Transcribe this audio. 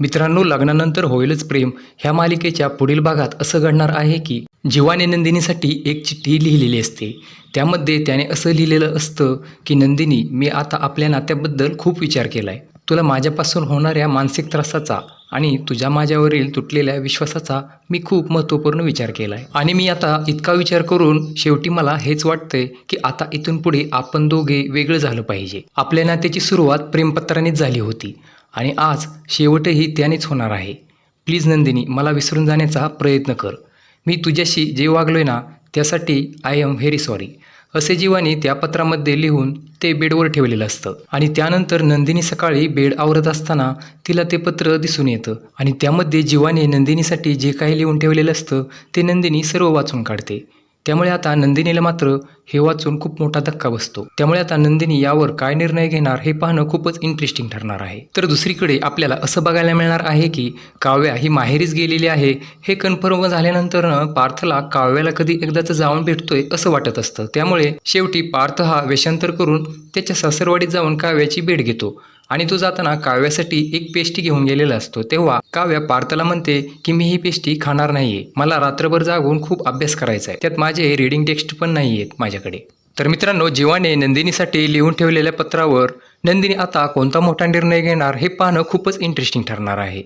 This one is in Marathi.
मित्रांनो लग्नानंतर होईलच प्रेम. ह्या मालिकेच्या पुढील भागात असं घडणार आहे की जीवाने नंदिनीसाठी एक चिठ्ठी लिहिलेली असते. त्यामध्ये त्याने असं लिहिलेलं असतं की नंदिनी मी आता आपल्या नात्याबद्दल खूप विचार केला आहे तुला माझ्यापासून होणाऱ्या मानसिक त्रासाचा आणि तुझ्या माझ्यावरील तुटलेल्या विश्वासाचा मी खूप महत्त्वपूर्ण विचार केला आहे आणि मी आता इतका विचार करून शेवटी मला हेच वाटतंय की आता इथून पुढे आपण दोघे वेगळं झालं पाहिजे. आपल्या नात्याची सुरुवात प्रेमपत्रानेच झाली होती. आणि आज शेवटही त्यानेच होणार आहे. प्लीज नंदिनी मला विसरून जाण्याचा प्रयत्न कर. मी तुझ्याशी जे वागलोय ना त्यासाठी आय एम व्हेरी सॉरी असे जीवाने त्या पत्रामध्ये लिहून ते बेडवर ठेवलेलं असतं. आणि त्यानंतर नंदिनी सकाळी बेड आवरत असताना तिला ते पत्र दिसून येतं. आणि त्यामध्ये जीवाने नंदिनीसाठी जे काही लिहून ठेवलेलं असतं ते नंदिनी सर्व वाचून काढते. त्यामुळे आता नंदिनीला मात्र हे वाचून खूप मोठा धक्का बसतो. त्यामुळे आता नंदिनी यावर काय निर्णय घेणार हे पाहणं खूपच इंटरेस्टिंग ठरणार आहे. तर दुसरीकडे आपल्याला असं बघायला मिळणार आहे की काव्या ही माहेरीच गेलेली आहे. हे कन्फर्म झाल्यानंतर पार्थला काव्याला कधी एकदाच जाऊन भेटतोय असं वाटत असतं. त्यामुळे शेवटी पार्थ हा वेषांतर करून त्याच्या सासरवाडीत जाऊन काव्याची भेट घेतो. आणि तो जाताना काव्यासाठी एक पेस्टी घेऊन गेलेला असतो. तेव्हा काव्या पार्थला म्हणते की मी ही पेस्टी खाणार नाहीये. मला रात्रभर जागून खूप अभ्यास करायचा आहे त्यात माझे रीडिंग टेक्स्ट पण नाही आहेत माझ्याकडे. तर मित्रांनो जीवाने नंदिनीसाठी लिहून ठेवलेल्या पत्रावर नंदिनी आता कोणता मोठा निर्णय घेणार हे पाहणं खूपच इंटरेस्टिंग ठरणार आहे.